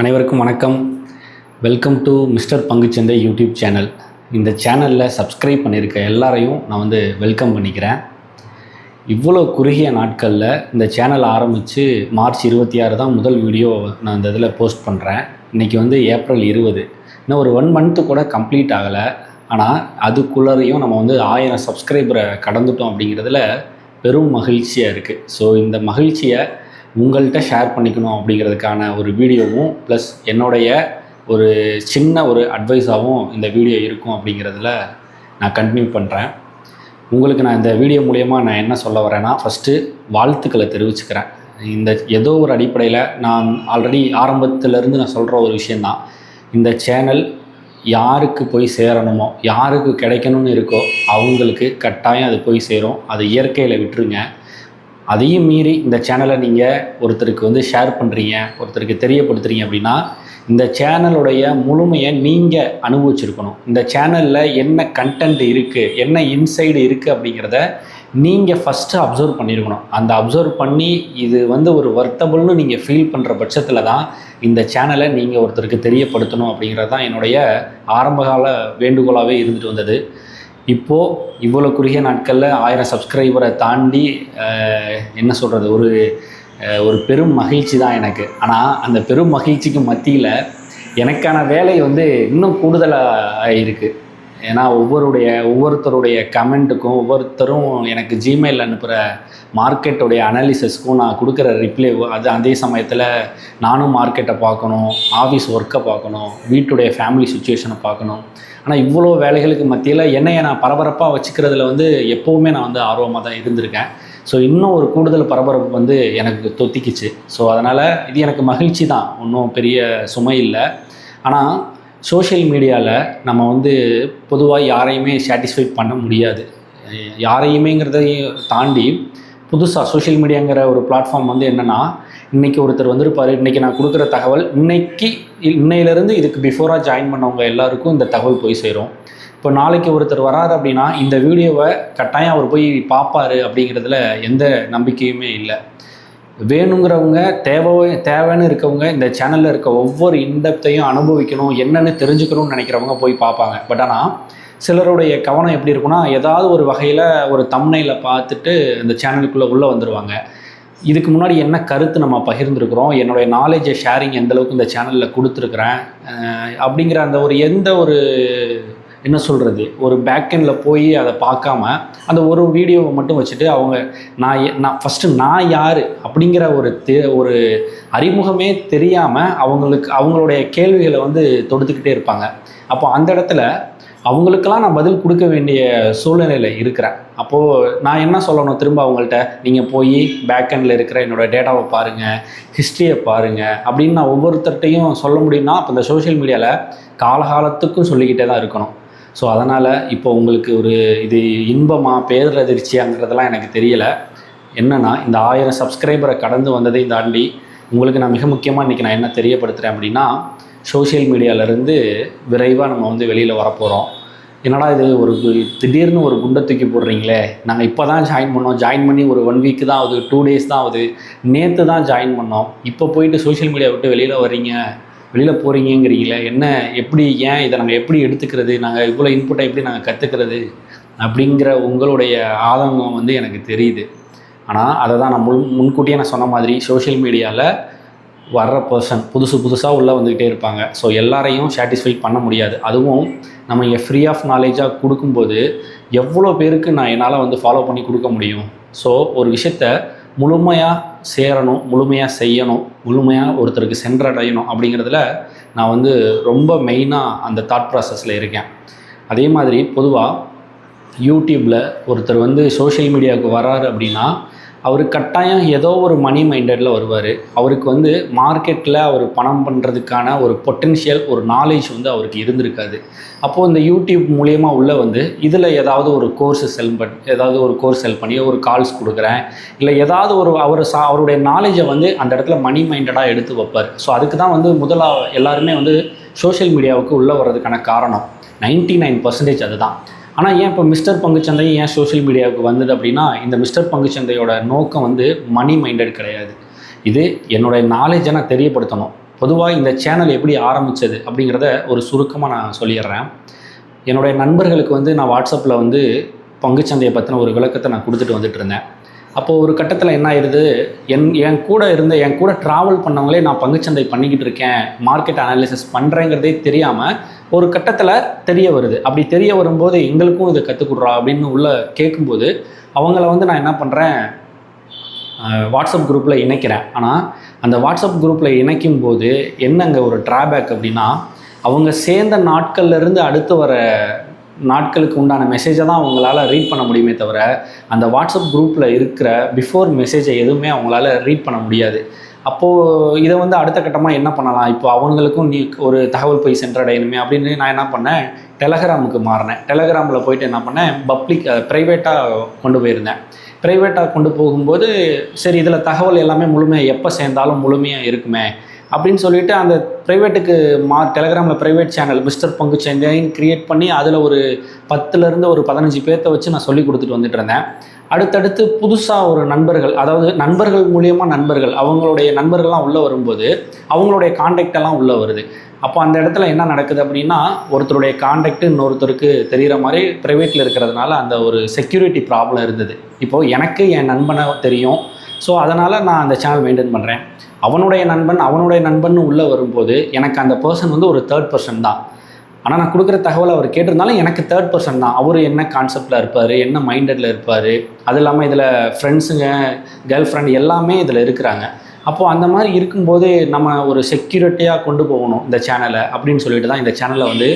அனைவருக்கும் வணக்கம். Welcome to mister பங்குச்சந்தை யூடியூப் சேனல் இந்த சேனலில் சப்ஸ்கிரைப் பண்ணியிருக்க எல்லாரையும் நான் வந்து வெல்கம் பண்ணிக்கிறேன். இவ்வளோ குறுகிய நாட்களில் இந்த சேனல் ஆரம்பித்து மார்ச் இருபத்தி ஆறு தான் முதல் வீடியோ நான் இந்த இதில் போஸ்ட் பண்ணுறேன் இன்றைக்கி வந்து ஏப்ரல் இருபது. இன்னும் ஒரு ஒன் மந்த்து கூட கம்ப்ளீட் ஆகலை. ஆனால் அதுக்குள்ளரையும் நம்ம வந்து ஆயிரம் சப்ஸ்கிரைபரை கடந்துட்டோம் அப்படிங்கிறதுல பெரும் மகிழ்ச்சியாக இருக்குது ஸோ இந்த மகிழ்ச்சியை உங்கள்கிட்ட ஷேர் பண்ணிக்கணும் அப்படிங்கிறதுக்கான ஒரு வீடியோவும் ப்ளஸ் என்னுடைய ஒரு சின்ன ஒரு அட்வைஸாகவும் இந்த வீடியோ இருக்கும் அப்படிங்கிறதுல நான் கண்டினியூ பண்ணுறேன் உங்களுக்கு நான் இந்த வீடியோ மூலயமா நான் என்ன சொல்ல வரேன்னா ஃபஸ்ட்டு வாழ்த்துக்களை தெரிவிச்சுக்கிறேன். இந்த ஏதோ ஒரு அடிப்படையில் நான் ஆல்ரெடி ஆரம்பத்திலேருந்து நான் சொல்கிற ஒரு விஷயந்தான் இந்த சேனல் யாருக்கு போய் சேரணுமோ யாருக்கு கிடைக்கணும்னு இருக்கோ அவங்களுக்கு கட்டாயம் அது போய் சேரும். அதை இயற்கையில் விட்டுருங்க. அதையும் மீறி இந்த சேனலை நீங்கள் ஒருத்தருக்கு வந்து ஷேர் பண்ணுறீங்க ஒருத்தருக்கு தெரியப்படுத்துறீங்க அப்படின்னா இந்த சேனலுடைய முழுமையை நீங்கள் அனுபவிச்சிருக்கணும். இந்த சேனலில் என்ன கண்டென்ட் இருக்குது என்ன இன்சைடு இருக்குது அப்படிங்கிறத நீங்கள் ஃபஸ்ட்டு அப்சர்வ் பண்ணியிருக்கணும் அந்த அப்சர்வ் பண்ணி இது வந்து ஒரு வர்த்தபுள்னு நீங்கள் ஃபீல் பண்ணுற பட்சத்தில் தான் இந்த சேனலை நீங்கள் ஒருத்தருக்கு தெரியப்படுத்தணும் அப்படிங்கிறது தான் என்னுடைய ஆரம்பகால வேண்டுகோளாகவே இருந்துட்டு வந்தது. இப்போது இவ்வளோ குறுகிய நாட்களில் ஆயிரம் சப்ஸ்கிரைபரை தாண்டி என்ன சொல்கிறது ஒரு ஒரு பெரும் மகிழ்ச்சி தான் எனக்கு. ஆனால் அந்த பெரும் மகிழ்ச்சிக்கு மத்தியில் எனக்கான வேலை வந்து இன்னும் கூடுதலாக இருக்குது ஏன்னா ஒவ்வொருடைய ஒவ்வொருத்தருடைய கமெண்ட்டுக்கும் ஒவ்வொருத்தரும் எனக்கு ஜிமெயில் அனுப்புகிற மார்க்கெட்டுடைய அனாலிசிஸ்க்கும் நான் கொடுக்குற ரிப்ளை அது அதே சமயத்தில் நானும் மார்க்கெட்டை பார்க்கணும் ஆஃபீஸ் ஒர்க்கை பார்க்கணும் வீட்டுடைய ஃபேமிலி சுச்சுவேஷனை பார்க்கணும். ஆனால் இவ்வளோ வேலைகளுக்கு மத்தியில் என்னையை நான் பரபரப்பாக வச்சுக்கிறதுல வந்து எப்போவுமே நான் வந்து ஆர்வமாக தான் இருந்திருக்கேன். ஸோ இன்னும் ஒரு கூடுதல் பரபரப்பு வந்து எனக்கு தொத்திக்கிச்சு. ஸோ அதனால் இது எனக்கு மகிழ்ச்சி தான். ஒன்றும் பெரிய சுமை இல்லை. ஆனால் சோஷியல் மீடியாவில் நம்ம வந்து பொதுவாக யாரையுமே சாட்டிஸ்ஃபை பண்ண முடியாது. யாரையுமேங்கிறதையும் தாண்டி புதுசாக சோஷியல் மீடியாங்கிற ஒரு பிளாட்ஃபார்ம் வந்து என்னென்னா இன்றைக்கி ஒருத்தர் வந்திருப்பார் இன்றைக்கி நான் கொடுக்குற தகவல் இன்னைக்கு இன்னையிலேருந்து இதுக்கு பிஃபோராக ஜாயின் பண்ணவங்க எல்லாருக்கும் இந்த தகவல் போய் சேரும். இப்போ நாளைக்கு ஒருத்தர் வராரு அப்படின்னா இந்த வீடியோவை கட்டாயம் அவர் போய் பார்ப்பாரு அப்படிங்கிறதுல எந்த நம்பிக்கையுமே இல்லை. வேணுங்கிறவங்க தேவை தேவைன்னு இருக்கவங்க இந்த சேனலில் இருக்க ஒவ்வொரு இன்டெப்த்தையும் அனுபவிக்கணும் என்னென்னு தெரிஞ்சுக்கணும்னு நினைக்கிறவங்க போய் பார்ப்பாங்க. பட் ஆனால் சிலருடைய கவனம் எப்படி இருக்குன்னா ஏதாவது ஒரு வகையில் ஒரு தம்னையில் பார்த்துட்டு இந்த சேனலுக்குள்ளே உள்ளே வந்துடுவாங்க இதுக்கு முன்னாடி என்ன கருத்து நம்ம பகிர்ந்துருக்குறோம்? என்னுடைய நாலேஜை ஷேரிங் எந்தளவுக்கு இந்த சேனலில் கொடுத்துருக்குறேன்? அப்படிங்கிற அந்த ஒரு எந்த ஒரு என்ன சொல்கிறது ஒரு பேக்கெண்டில் போய் அதை பார்க்காம அந்த ஒரு வீடியோவை மட்டும் வச்சுட்டு அவங்க நான் எ- நான் ஃபஸ்ட்டு நான் யார் அப்படிங்கிற ஒரு தே ஒரு அறிமுகமே தெரியாமல் அவங்களுக்கு அவங்களுடைய கேள்விகளை வந்து தொடுத்துக்கிட்டே இருப்பாங்க. அப்போ அந்த இடத்துல அவங்களுக்கெல்லாம் நான் பதில் கொடுக்க வேண்டிய சூழ்நிலையில் இருக்கிறேன். அப்போது நான் என்ன சொல்லணும் திரும்ப அவங்கள்ட்ட? நீங்கள் போய் பேக்கெண்டில் இருக்கிற என்னோட டேட்டாவை பாருங்கள் ஹிஸ்ட்ரியை பாருங்கள் அப்படின்னு நான் ஒவ்வொருத்தர்கிட்டையும் சொல்ல முடியும்னா அப்போ இந்த சோஷியல் மீடியாவில் காலகாலத்துக்கும் சொல்லிக்கிட்டே தான் இருக்கணும். ஸோ அதனால் இப்போ உங்களுக்கு ஒரு இது இன்பமா பேரதிர்ச்சியாங்கிறதெல்லாம் எனக்கு தெரியலை. என்னென்னா இந்த ஆயிரம் சப்ஸ்கிரைபரை கடந்து வந்ததையும் தாண்டி உங்களுக்கு நான் மிக முக்கியமாக இன்றைக்கி நான் என்ன தெரியப்படுத்துகிறேன் அப்படின்னா சோஷியல் மீடியாவிலேருந்து விரைவாக நம்ம வந்து வெளியில் வரப்போகிறோம் என்னடா இது ஒரு திடீர்னு ஒரு குண்டை தூக்கி போடுறீங்களே? நாங்கள் இப்போ தான் ஜாயின் பண்ணோம். ஜாயின் பண்ணி ஒரு ஒன் வீக்கு தான் ஆகுது டூ டேஸ் தான் ஆகுது. நேற்று தான் ஜாயின் பண்ணோம். இப்போ போயிட்டு சோஷியல் மீடியா விட்டு வெளியில் வரீங்க வெளியில் போகிறீங்கிறீங்களே என்ன எப்படி ஏன் இதை நாங்கள் எப்படி எடுத்துக்கிறது நாங்கள் இவ்வளோ இன்புட்டை எப்படி நாங்கள் கற்றுக்கிறது அப்படிங்கிற உங்களுடைய ஆதங்கம் வந்து எனக்கு தெரியுது. ஆனால் அதை தான் நான் முன் முன்கூட்டியே நான் சொன்ன மாதிரி சோஷியல் மீடியாவில் வர்ற பர்சன் புதுசு புதுசாக உள்ளே வந்துக்கிட்டே இருப்பாங்க. ஸோ எல்லாரையும் சாட்டிஸ்ஃபை பண்ண முடியாது. அதுவும் நம்ம இங்கே ஃப்ரீ ஆஃப் நாலேஜாக கொடுக்கும்போது எவ்வளோ பேருக்கு நான் என்னால் வந்து ஃபாலோ பண்ணி கொடுக்க முடியும்? ஸோ ஒரு விஷயத்த முழுமையாக சேரணும் முழுமையாக செய்யணும் முழுமையாக ஒருத்தருக்கு சென்றடையணும் அப்படிங்கிறதுல நான் வந்து ரொம்ப மெயினாக அந்த தாட் ப்ராசஸில் இருக்கேன். அதே மாதிரி பொதுவாக யூடியூப்பில் ஒருத்தர் வந்து சோஷியல் மீடியாவுக்கு வராரு அப்படின்னா அவர் கட்டாயம் ஏதோ ஒரு மணி மைண்டடில் வருவார். அவருக்கு வந்து மார்க்கெட்டில் அவர் பணம் பண்ணுறதுக்கான ஒரு பொட்டென்ஷியல் ஒரு நாலேஜ் வந்து அவருக்கு இருந்திருக்காது. அப்போது இந்த யூடியூப் மூலியமாக உள்ளே வந்து இதில் ஏதாவது ஒரு கோர்ஸ் செல் பண்ணி ஏதாவது ஒரு கோர்ஸ் செல் பண்ணி ஒரு கால்ஸ் கொடுக்குறேன். இல்லை ஏதாவது ஒரு அவர் சா அவருடைய நாலேஜை வந்து அந்த இடத்துல மணி மைண்டடாக எடுத்து வைப்பார். ஸோ அதுக்கு தான் வந்து முதலா எல்லாருமே வந்து சோஷியல் மீடியாவுக்கு உள்ளே வர்றதுக்கான காரணம். நைன்ட்டி நைன் பர்சன்டேஜ் அதுதான். ஆனால் ஏன் இப்போ மிஸ்டர் பங்குச்சந்தை ஏன் சோஷியல் மீடியாவுக்கு வந்தது அப்படின்னா இந்த மிஸ்டர் பங்குச்சந்தையோட நோக்கம் வந்து மணி மைண்டட் கிடையாது. இது என்னுடைய நாலேஜை நான் தெரியப்படுத்தணும். பொதுவாக இந்த சேனல் எப்படி ஆரம்பித்தது அப்படிங்கிறத ஒரு சுருக்கமாக நான் சொல்லிடுறேன். என்னுடைய நண்பர்களுக்கு வந்து நான் வாட்ஸ்அப்பில் வந்து பங்குச்சந்தையை பற்றின ஒரு விளக்கத்தை நான் கொடுத்துட்டு வந்துட்டு இருந்தேன். அப்போது ஒரு கட்டத்தில் என்ன ஆயிடுது? என் என் கூட இருந்த என் கூட ட்ராவல் பண்ணவங்களே நான் பங்குச்சந்தை பண்ணிக்கிட்டு இருக்கேன் மார்க்கெட் அனாலிசிஸ் பண்ணுறேங்கிறதே தெரியாமல் ஒரு கட்டத்தில் தெரிய வருது. அப்படி தெரிய வரும்போது எங்களுக்கும் இதை கற்றுக் கொடுறா அப்படின்னு உள்ளே கேட்கும்போது அவங்கள வந்து நான் என்ன பண்ணுறேன் வாட்ஸ்அப் குரூப்பில் இணைக்கிறேன். ஆனால் அந்த வாட்ஸ்அப் குரூப்பில் இணைக்கும் போது என்னங்க ஒரு ட்ராபேக் அப்படின்னா அவங்க சேர்ந்த நாட்கள்லேருந்து அடுத்து வர நாட்களுக்கு உண்டான மெசேஜை தான் அவங்களால ரீட் பண்ண முடியுமே தவிர அந்த வாட்ஸ்அப் குரூப்பில் இருக்கிற பிஃபோர் மெசேஜை எதுவுமே அவங்களால ரீட் பண்ண முடியாது. அப்போது இதை வந்து அடுத்த கட்டமாக என்ன பண்ணலாம்? இப்போ அவங்களுக்கும் நீ ஒரு தகவல் போய் சென்றடையணுமே அப்படின்னு நான் என்ன பண்ணேன்? டெலகிராமுக்கு மாறினேன். டெலகிராமில் போயிட்டு என்ன பண்ணேன்? பப்ளிக் ப்ரைவேட்டாக கொண்டு போயிருந்தேன். ப்ரைவேட்டாக கொண்டு போகும்போது சரி இதில் தகவல் எல்லாமே முழுமையாக எப்போ சேர்ந்தாலும் முழுமையாக இருக்குமே? அப்படின்னு சொல்லிட்டு அந்த ப்ரைவேட்டுக்கு மா டெலகிராமில் ப்ரைவேட் சேனல் மிஸ்டர் பங்கு சந்தைன்னு கிரியேட் பண்ணி அதில் ஒரு பத்துலேருந்து ஒரு பதினஞ்சு பேர்த்த வச்சு நான் சொல்லி கொடுத்துட்டு வந்துட்டு இருந்தேன் அடுத்தடுத்து புதுசாக ஒரு நண்பர்கள் அதாவது நண்பர்கள் மூலியமாக நண்பர்கள் அவங்களுடைய நண்பர்கள்லாம் உள்ளே வரும்போது அவங்களுடைய காண்டாக்டெல்லாம் உள்ளே வருது. அப்போ அந்த இடத்துல என்ன நடக்குது அப்படின்னா ஒருத்தருடைய காண்டாக்ட் இன்னொருத்தருக்கு தெரிகிற மாதிரி ப்ரைவேட்டில் இருக்கிறதுனால அந்த ஒரு செக்யூரிட்டி ப்ராப்ளம் இருந்தது. இப்போது எனக்கு என் நண்பனை தெரியும் ஸோ அதனால் நான் அந்த சேனல் மெயின்டைன் பண்ணுறேன் அவனுடைய நண்பன் அவனுடைய நண்பன் உள்ளே வரும்போது எனக்கு அந்த பர்சன் வந்து ஒரு தேர்ட் பர்சன் தான். ஆனால் நான் கொடுக்குற தகவலை அவர் கேட்டிருந்தாலும் எனக்கு தேர்ட் பர்சன் தான். அவர் என்ன கான்செப்டில் இருப்பார் என்ன மைண்டடில் இருப்பார் அது இல்லாமல் இதில் ஃப்ரெண்ட்ஸுங்க கேர்ள் ஃப்ரெண்ட் எல்லாமே இதில் இருக்கிறாங்க. அப்போது அந்த மாதிரி இருக்கும்போது நம்ம ஒரு செக்யூரிட்டியாக கொண்டு போகணும் இந்த சேனலை அப்படின்னு சொல்லிட்டு தான் இந்த சேனலை வந்து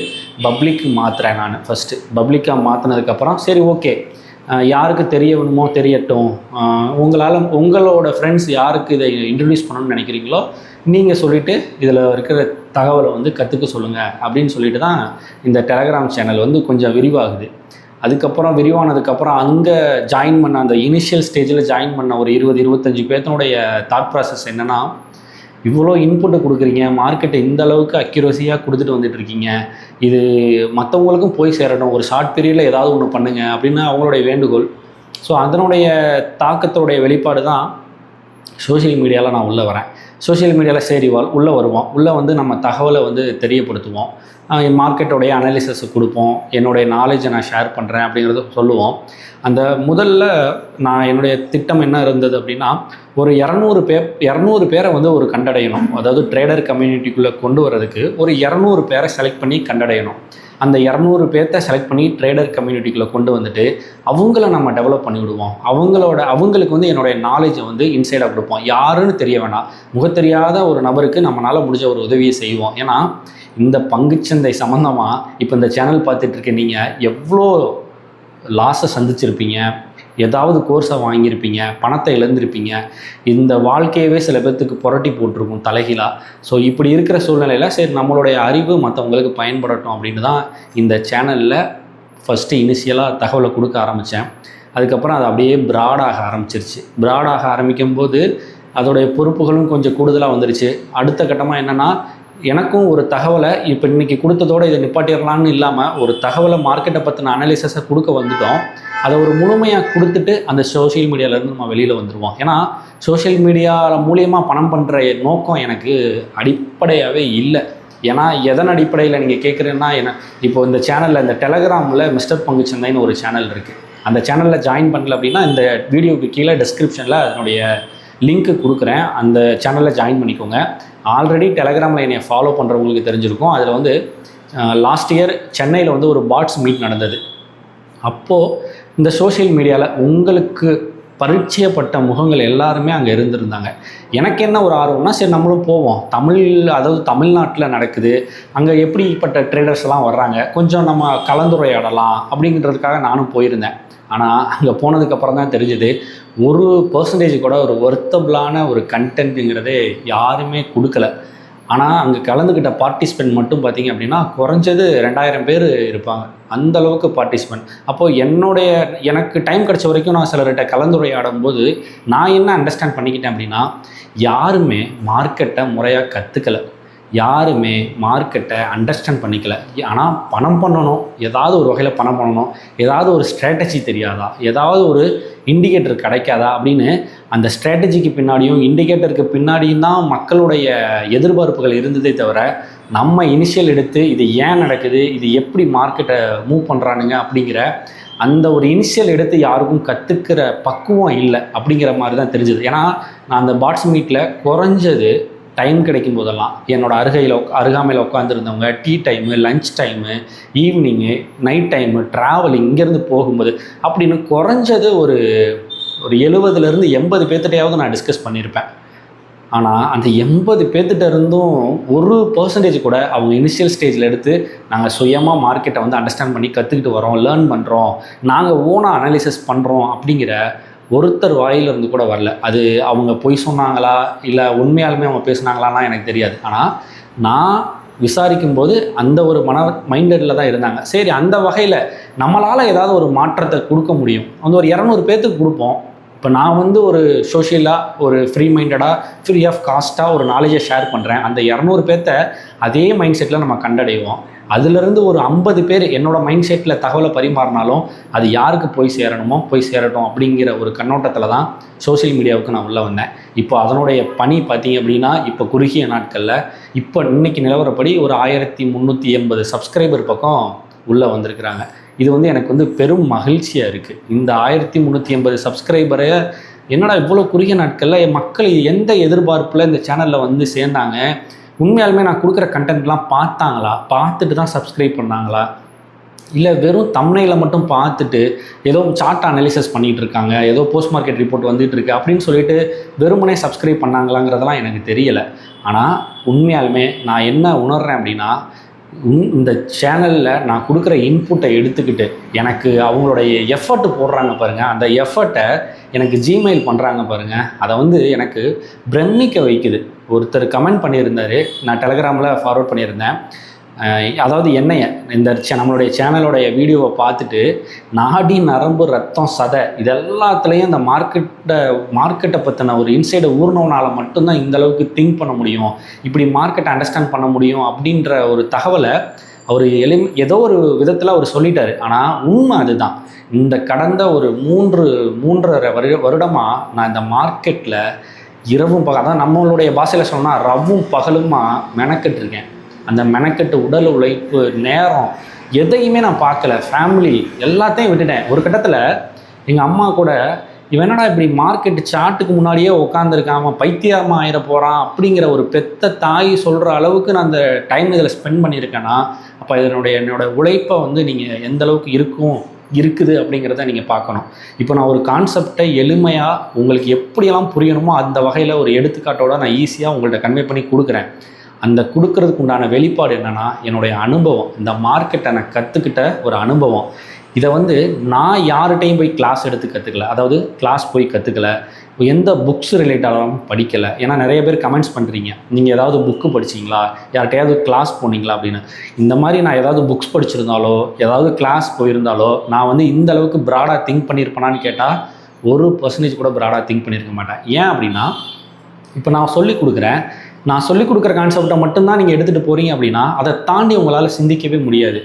பப்ளிக் மாற்றுறேன் நான் ஃபஸ்ட்டு பப்ளிக்காக மாற்றினதுக்கப்புறம் சரி ஓகே யாருக்கு தெரியணுமோ தெரியட்டும். உங்களால் உங்களோட ஃப்ரெண்ட்ஸ் யாருக்கு இதை இன்ட்ரடியூஸ் பண்ணணும்னு நினைக்கிறீங்களோ நீங்கள் சொல்லிவிட்டு இதில் இருக்கிற தகவலை வந்து கற்றுக்க சொல்லுங்கள் அப்படின்னு சொல்லிட்டு தான் இந்த டெலகிராம் சேனல் வந்து கொஞ்சம் விரிவாகுது. அதுக்கப்புறம் விரிவானதுக்கப்புறம் அங்கே ஜாயின் பண்ண அந்த இனிஷியல் ஸ்டேஜில் ஜாயின் பண்ண ஒரு இருபது இருபத்தஞ்சி பேர்த்தனுடைய தாட் ப்ராசஸ் என்னென்னா இவ்வளோ இன்புட்டை கொடுக்குறீங்க மார்க்கெட்டை இந்த அளவுக்கு அக்யூரஸியாக கொடுத்துட்டு வந்துட்டு இருக்கீங்க. இது மற்றவங்களுக்கும் போய் சேரணும் ஒரு ஷார்ட் பீரியடில் ஏதாவது ஒன்று பண்ணுங்க அப்படின்னு அவங்களுடைய வேண்டுகோள். ஸோ அதனுடைய தாக்கத்தோடைய வெளிப்பாடு தான் சோஷியல் மீடியாவில் நான் உள்ளே வரேன். சோஷியல் மீடியாவில் சரி உள்ளே வருவோம். உள்ளே வந்து நம்ம தகவலை வந்து தெரியப்படுத்துவோம். மார்க்கெட்டோடைய அனாலிசிஸை கொடுப்போம். என்னுடைய நாலேஜை நான் ஷேர் பண்ணுறேன் அப்படிங்கிறத சொல்லுவோம். அந்த முதல்ல நான் என்னுடைய திட்டம் என்ன இருந்தது அப்படின்னா ஒரு இரநூறு பேர் இரநூறு பேரை வந்து ஒரு கண்டடையணும். அதாவது ட்ரேடர் கம்யூனிட்டிக்குள்ளே கொண்டு வரதுக்கு ஒரு இரநூறு பேரை செலக்ட் பண்ணி கண்டடையணும். அந்த இரநூறு பேர்த்த செலக்ட் பண்ணி ட்ரேடர் கம்யூனிட்டிக்குள்ளே கொண்டு வந்துட்டு அவங்கள நம்ம டெவலப் பண்ணி விடுவோம். அவங்களோட அவங்களுக்கு வந்து என்னுடைய நாலேஜை வந்து இன்சைடாக கொடுப்போம். யாருன்னு தெரிய வேணாம். முகத்தெரியாத ஒரு நபருக்கு நம்மளால் முடிஞ்ச ஒரு உதவியை செய்வோம். ஏன்னா இந்த பங்குச்சந்தை சம்மந்தமாக இப்போ இந்த சேனல் பார்த்துட்ருக்கேன் நீங்கள் எவ்வளோ லாஸை சந்திச்சிருப்பீங்க. ஏதாவது கோர்ஸை வாங்கியிருப்பீங்க பணத்தை இழந்திருப்பீங்க. இந்த வாழ்க்கையவே சில பேர்த்துக்கு புரட்டி போட்டிருக்கும் தலைகீழாக ஸோ இப்படி இருக்கிற சூழ்நிலையில் சரி நம்மளுடைய அறிவு மற்றவங்களுக்கு பயன்படட்டும் அப்படின்னு தான் இந்த சேனலில் ஃபஸ்ட்டு இனிஷியலாக தகவலை கொடுக்க ஆரம்பித்தேன் அதுக்கப்புறம் அது அப்படியே ப்ராடாக ஆரம்பிச்சிருச்சு. ப்ராடாக ஆரம்பிக்கும் போது அதோடைய பொறுப்புகளும் கொஞ்சம் கூடுதலாக வந்துருச்சு. அடுத்த கட்டமாக என்னென்னா எனக்கும் ஒரு தகவலை இப்போ இன்றைக்கி கொடுத்ததோடு இதை நிப்பாட்டிடலான்னு இல்லாமல் ஒரு தகவலை மார்க்கெட்டை பற்றின அனலிசஸை கொடுக்க வந்துட்டோம். அதை ஒரு முழுமையாக கொடுத்துட்டு அந்த சோஷியல் மீடியாவிலேருந்து நம்ம வெளியில் வந்துடுவோம் ஏன்னா சோஷியல் மீடியாவில் மூலியமாக பணம் பண்ணுற நோக்கம் எனக்கு அடிப்படையாகவே இல்லை. ஏன்னா எதன் அடிப்படையில் நீங்கள் கேட்குறேன்னா என்ன இப்போ இந்த சேனலில் இந்த டெலகிராமில் மிஸ்டர் பங்குச்சந்தைன்னு ஒரு சேனல் இருக்குது அந்த சேனலில் ஜாயின் பண்ணல அப்படின்னா இந்த வீடியோக்கு கீழே டிஸ்கிரிப்ஷனில் அதனுடைய லிங்க்கு கொடுக்குறேன். அந்த சேனலில் ஜாயின் பண்ணிக்கோங்க. ஆல்ரெடி டெலகிராமில் என்னை ஃபாலோ பண்ணுறவங்களுக்கு தெரிஞ்சிருக்கும். அதில் வந்து லாஸ்ட் இயர் சென்னையில் வந்து ஒரு பாட்ஸ் மீட் நடந்தது. அப்போது இந்த சோஷியல் மீடியாவில் உங்களுக்கு பரிச்சயப்பட்ட முகங்கள் எல்லாருமே அங்கே இருந்திருந்தாங்க. எனக்கு என்ன ஒரு ஆர்வம்னா சரி நம்மளும் போவோம். தமிழ் அதாவது தமிழ்நாட்டில் நடக்குது. அங்கே எப்படிப்பட்ட ட்ரேடர்ஸ்லாம் வர்றாங்க? கொஞ்சம் நம்ம கலந்துரையாடலாம் அப்படிங்கிறதுக்காக நானும் போயிருந்தேன். ஆனால் அங்கே போனதுக்கப்புறம் தான் தெரிஞ்சது ஒரு பர்சன்டேஜ் கூட ஒரு ஒர்த்தபிளான ஒரு கண்டென்ட்டுங்கிறதே யாருமே கொடுக்கல. ஆனால் அங்கே கலந்துக்கிட்ட பார்ட்டிசிபெண்ட் மட்டும் பார்த்தீங்க அப்படின்னா குறைஞ்சது ரெண்டாயிரம் பேர் இருப்பாங்க. அந்த அளவுக்கு பார்ட்டிசிபெண்ட் அப்போது என்னுடைய எனக்கு டைம் கிடச்ச வரைக்கும் நான் சிலர்கிட்ட கலந்துரையாடும் போது நான் என்ன அண்டர்ஸ்டாண்ட் பண்ணிக்கிட்டேன் அப்படின்னா யாருமே மார்க்கெட்டை முறையாக கற்றுக்கலை யாருமே மார்க்கெட்டை அண்டர்ஸ்டாண்ட் பண்ணிக்கல. ஆனால் பணம் பண்ணணும். ஏதாவது ஒரு வகையில் பணம் பண்ணணும். ஏதாவது ஒரு ஸ்ட்ராட்டஜி தெரியாதா? ஏதாவது ஒரு இண்டிகேட்டர் கிடைக்காதா? அப்படின்னு அந்த ஸ்ட்ராட்டஜிக்கு பின்னாடியும் இண்டிகேட்டருக்கு பின்னாடியும் தான் மக்களுடைய எதிர்பார்ப்புகள் இருந்ததே தவிர நம்ம இனிஷியல் எடுத்து இது ஏன் நடக்குது? இது எப்படி மார்க்கெட்டை மூவ் பண்ணுறானுங்க அப்படிங்கிற அந்த ஒரு இனிஷியல் எடுத்து யாருக்கும் கற்றுக்கிற பக்குவம் இல்லை. அப்படிங்கிற மாதிரி தான் தெரிஞ்சது. ஏன்னா நான் அந்த பாட்ஸ் மீட்டில் குறைஞ்சது டைம் கிடைக்கும் போதெல்லாம் என்னோடய அருகையில் உக் அருகாமையில் உட்காந்துருந்தவங்க டீ டைமு லஞ்ச் டைமு ஈவினிங்கு நைட் டைமு ட்ராவலிங் இங்கேருந்து போகும்போது அப்படின்னு குறைஞ்சது ஒரு ஒரு எழுபதுலேருந்து எண்பது பேர்த்திட்டையாவது நான் டிஸ்கஸ் பண்ணியிருப்பேன் ஆனால் அந்த எண்பது பேர்த்திட்ட இருந்தும் ஒரு பர்சன்டேஜ் கூட அவங்க இனிஷியல் ஸ்டேஜில் எடுத்து நாங்கள் சுயமாக மார்க்கெட்டை வந்து அண்டர்ஸ்டாண்ட் பண்ணி கற்றுக்கிட்டு வரோம் லேர்ன் பண்ணுறோம் நாங்கள் ஓனாக அனாலிசிஸ் பண்ணுறோம் அப்படிங்கிற ஒருத்தர் வாயிலிருந்து கூட வரல. அது அவங்க பொய் சொன்னாங்களா? இல்லை உண்மையாலுமே அவங்க பேசுனாங்களான்னா எனக்கு தெரியாது. ஆனால் நான் விசாரிக்கும் போது அந்த ஒரு மன மைண்டடில் தான் இருந்தாங்க. சரி அந்த வகையில் நம்மளால் ஏதாவது ஒரு மாற்றத்தை கொடுக்க முடியும். அந்த ஒரு இரநூறு பேர்த்துக்கு கொடுப்போம். இப்போ நான் வந்து ஒரு சோஷியலாக ஒரு ஃப்ரீ மைண்டடாக ஃப்ரீ ஆஃப் காஸ்ட்டாக ஒரு நாலேஜை ஷேர் பண்ணுறேன் அந்த இரநூறு பேர்த்த அதே மைண்ட் செட்டில் நம்ம கண்டடைவோம். அதுலேருந்து ஒரு ஐம்பது பேர் என்னோட மைண்ட் செட்டில் தகவலை பரிமாறினாலும் அது யாருக்கு போய் சேரணுமோ போய் சேரட்டும் அப்படிங்கிற ஒரு கண்ணோட்டத்தில் தான் சோஷியல் மீடியாவுக்கு நான் உள்ளே வந்தேன். இப்போ அதனுடைய பணி பார்த்தீங்க அப்படின்னா இப்போ குறுகிய நாட்களில் இப்போ இன்னைக்கு நிலவரப்படி ஒரு ஆயிரத்தி முந்நூற்றி எண்பது சப்ஸ்கிரைபர் பக்கம் உள்ளே வந்திருக்கிறாங்க. இது வந்து எனக்கு வந்து பெரும் மகிழ்ச்சியாக இருக்குது இந்த ஆயிரத்தி முந்நூற்றி எண்பது சப்ஸ்கிரைபரை என்னடா இவ்வளோ குறுகிய நாட்களில் மக்கள் எந்த எதிர்பார்ப்பில் இந்த சேனலில் வந்து சேர்ந்தாங்க? உண்மையாலுமே நான் கொடுக்குற கண்டென்ட்லாம் பார்த்தாங்களா? பார்த்துட்டு தான் சப்ஸ்கிரைப் பண்ணாங்களா? இல்லை வெறும் தம்னையில் மட்டும் பார்த்துட்டு ஏதோ சார்ட் அனாலிசிஸ் பண்ணிகிட்டு இருக்காங்க ஏதோ போஸ்ட் மார்க்கெட் ரிப்போர்ட் வந்துட்டு இருக்கு அப்படின்னு சொல்லிட்டு வெறுமனே சப்ஸ்கிரைப் பண்ணாங்களாங்கிறதெல்லாம் எனக்கு தெரியலை. ஆனால் உண்மையாலுமே நான் என்ன உணர்றேன் அப்படின்னா உன்- இந்த சேனலில் நான் கொடுக்குற இன்புட்டை எடுத்துக்கிட்டு எனக்கு அவங்களுடைய எஃபர்ட் போடுறாங்க பாருங்கள் அந்த எஃபர்ட்டை எனக்கு ஜிமெயில் பண்ணுறாங்க பாருங்கள் அதை வந்து எனக்கு பிரமிக்க வைக்குது. ஒருத்தர் கமெண்ட் பண்ணியிருந்தார். நான் டெலகிராமில் ஃபார்வர்ட் பண்ணியிருந்தேன். அதாவது என்னைய இந்த நம்மளுடைய சேனலோடைய வீடியோவை பார்த்துட்டு நாடி நரம்பு ரத்தம் சதை இது எல்லாத்துலேயும் இந்த மார்க்கெட்டை மார்க்கெட்டை பற்றின ஒரு இன்சைடை ஊர்னவனால் மட்டும்தான் இந்த அளவுக்கு திங்க் பண்ண முடியும். இப்படி மார்க்கெட்டை அண்டர்ஸ்டாண்ட் பண்ண முடியும் அப்படின்ற ஒரு தகவலை அவர் எளி ஏதோ ஒரு விதத்தில் அவர் சொல்லிட்டார். ஆனால் உண்மை அதுதான். இந்த கடந்த ஒரு மூன்று மூன்றரை வருட வருடமாக நான் இந்த மார்க்கெட்டில் இரவும் பகல் அதான் நம்மளுடைய பாஷையில் சொன்னால் ரவும் பகலுமா மெனக்கெட்டுருக்கேன். அந்த மெனக்கெட்டு உடல் உழைப்பு நேரம் எதையுமே நான் பார்க்கல. ஃபேமிலி எல்லாத்தையும் விட்டுட்டேன். ஒரு கட்டத்தில் எங்கள் அம்மா கூட இவன் என்னடா இப்படி மார்க்கெட் சார்ட்டுக்கு முன்னாடியே உட்காந்துருக்காம பைத்தியமாக ஆயிட போகிறான் அப்படிங்கிற ஒரு பெத்த தாய் சொல்கிற அளவுக்கு நான் அந்த டைம் இதில் ஸ்பெண்ட் பண்ணியிருக்கேன்னா அப்போ இதனுடைய என்னோட உழைப்பை வந்து நீங்கள் எந்த அளவுக்கு இருக்கும்? இருக்குது அப்படிங்கிறத நீங்கள் பார்க்கணும். இப்போ நான் ஒரு கான்செப்டை எளிமையாக உங்களுக்கு எப்படியெல்லாம் புரியணுமோ அந்த வகையில் ஒரு எடுத்துக்காட்டோட நான் ஈஸியாக உங்கள்கிட்ட கன்வே பண்ணி கொடுக்குறேன். அந்த கொடுக்கறதுக்கு உண்டான வெளிப்பாடு என்னென்னா என்னுடைய அனுபவம். இந்த மார்க்கெட்டை நான் கற்றுக்கிட்ட ஒரு அனுபவம். இதை வந்து நான் யார்கிட்டையும் போய் கிளாஸ் எடுத்து கற்றுக்கல அதாவது கிளாஸ் போய் கற்றுக்கல எந்த புக்ஸ் ரிலேட்டடாகவும் படிக்கலை. ஏன்னா நிறைய பேர் கமெண்ட்ஸ் பண்ணுறீங்க நீங்கள் ஏதாவது புக்கு படிச்சீங்களா? யார்கிட்டயாவது கிளாஸ் போனீங்களா அப்படின்னு. இந்த மாதிரி நான் ஏதாவது புக்ஸ் படிச்சிருந்தாலோ ஏதாவது கிளாஸ் போயிருந்தாலோ நான் வந்து இந்த அளவுக்கு ப்ராடாக திங்க் பண்ணியிருப்பேனான்னு கேட்டால் ஒரு பர்சன்டேஜ் கூட ப்ராடாக திங்க் பண்ணியிருக்க மாட்டேன். ஏன் அப்படின்னா இப்போ நான் சொல்லி கொடுக்குறேன். நான் சொல்லி கொடுக்குற கான்செப்டை மட்டும்தான் நீங்கள் எடுத்துகிட்டு போகிறீங்க அப்படின்னா அதை தாண்டி உங்களால் சிந்திக்கவே முடியாது.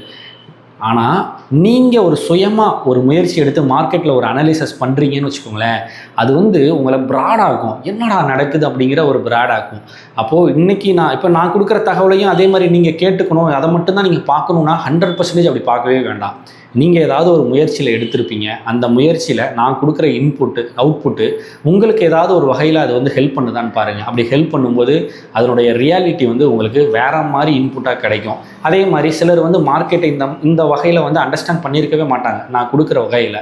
ஆனால் நீங்கள் ஒரு சுயமாக ஒரு முயற்சி எடுத்து மார்க்கெட்டில் ஒரு அனலிசஸ் பண்ணுறீங்கன்னு வச்சுக்கோங்களேன் அது வந்து உங்களை ப்ராடாகும் என்னடா நடக்குது அப்படிங்கிற ஒரு ப்ராடாகும் அப்போது இன்றைக்கி நான் இப்போ நான் கொடுக்குற தகவலையும் அதே மாதிரி நீங்கள் கேட்டுக்கணும். அதை மட்டும்தான் நீங்கள் பார்க்கணுன்னா ஹண்ட்ரட் பர்சன்டேஜ் அப்படி பார்க்கவே வேண்டாம். நீங்கள் ஏதாவது ஒரு முயற்சியில் எடுத்திருப்பீங்க. அந்த முயற்சியில் நான் கொடுக்குற இன்புட்டு அவுட்புட்டு உங்களுக்கு ஏதாவது ஒரு வகையில் அது வந்து ஹெல்ப் பண்ணுதான்னு பாருங்கள் அப்படி ஹெல்ப் பண்ணும்போது அதனுடைய ரியாலிட்டி வந்து உங்களுக்கு வேற மாதிரி இன்புட்டாக கிடைக்கும். அதே மாதிரி சிலர் வந்து மார்க்கெட்டை இந்த இந்த வகையில் வந்து அண்டர்ஸ்டாண்ட் பண்ணியிருக்கவே மாட்டாங்க. நான் கொடுக்குற வகையில்.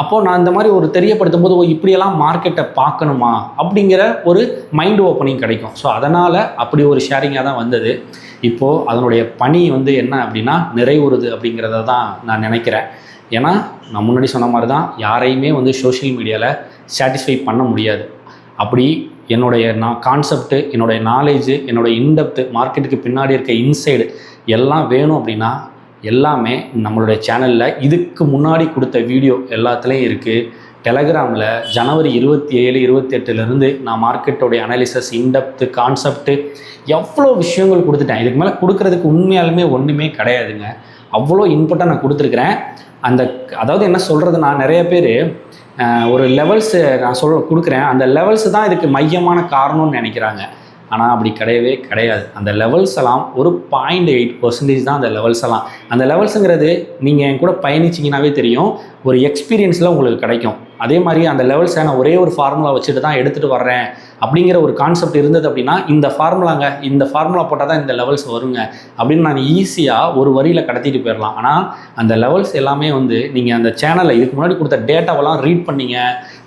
அப்போது நான் இந்த மாதிரி ஒரு தெரியப்படுத்தும் போது ஓ இப்படியெல்லாம் மார்க்கெட்டை பார்க்கணுமா? அப்படிங்கிற ஒரு மைண்ட் ஓப்பனிங் கிடைக்கும். ஸோ அதனால் அப்படி ஒரு ஷேரிங்காக தான் வந்தது. இப்போது அதனுடைய பணி வந்து என்ன அப்படின்னா நிறைவுறுது அப்படிங்கிறத தான் நான் நினைக்கிறேன். ஏன்னா நான் முன்னாடி சொன்ன மாதிரி தான் யாரையுமே வந்து சோஷியல் மீடியாவில் சாட்டிஸ்ஃபை பண்ண முடியாது. அப்படி என்னுடைய நான் கான்செப்ட்டு என்னுடைய நாலேஜு என்னுடைய இன்டெப்த்து மார்க்கெட்டுக்கு பின்னாடி இருக்க இன்சைடு எல்லாம் வேணும் அப்படின்னா எல்லாமே நம்மளுடைய சேனலில் இதுக்கு முன்னாடி கொடுத்த வீடியோ எல்லாத்துலேயும் இருக்குது டெலகிராமில் ஜனவரி இருபத்தி ஏழு இருபத்தெட்டுலேருந்து நான் மார்க்கெட்டோடைய அனாலிசஸ் இன்டெப்த்து கான்செப்ட்டு எவ்வளோ விஷயங்கள் கொடுத்துட்டேன். இதுக்கு மேலே கொடுக்குறதுக்கு உண்மையாலுமே ஒன்றுமே கிடையாதுங்க. அவ்வளோ இன்புட்டாக நான் கொடுத்துருக்குறேன். அந்த அதாவது என்ன சொல்கிறது நான் நிறைய பேர் ஒரு லெவல்ஸு நான் சொல் கொடுக்குறேன். அந்த லெவல்ஸு தான் இதுக்கு மையமான காரணம்னு நினைக்கிறாங்க. ஆனால் அப்படி கிடையவே கிடையாது. அந்த லெவல்ஸ் எல்லாம் ஒரு பாயிண்ட் எயிட் பர்சன்டேஜ் தான் அந்த லெவல்ஸ் எல்லாம். அந்த லெவல்ஸுங்கிறது நீங்கள் என் கூட பயணிச்சிங்கனாவே தெரியும். ஒரு எக்ஸ்பீரியன்ஸில் உங்களுக்கு கிடைக்கும். அதே மாதிரி அந்த லெவல்ஸை நான் ஒரே ஒரு ஃபார்முலா வச்சுட்டு தான் எடுத்துகிட்டு வர்றேன் அப்படிங்கிற ஒரு கான்செப்ட் இருந்தது அப்படின்னா இந்த ஃபார்முலாங்க இந்த ஃபார்முலா போட்டால் தான் இந்த லெவல்ஸ் வருங்க அப்படின்னு நான் ஈஸியாக ஒரு வரியில் கடத்திட்டு போயிடலாம் ஆனால் அந்த லெவல்ஸ் எல்லாமே வந்து நீங்கள் அந்த சேனலில் இதுக்கு முன்னாடி கொடுத்த டேட்டாவெல்லாம் ரீட் பண்ணீங்க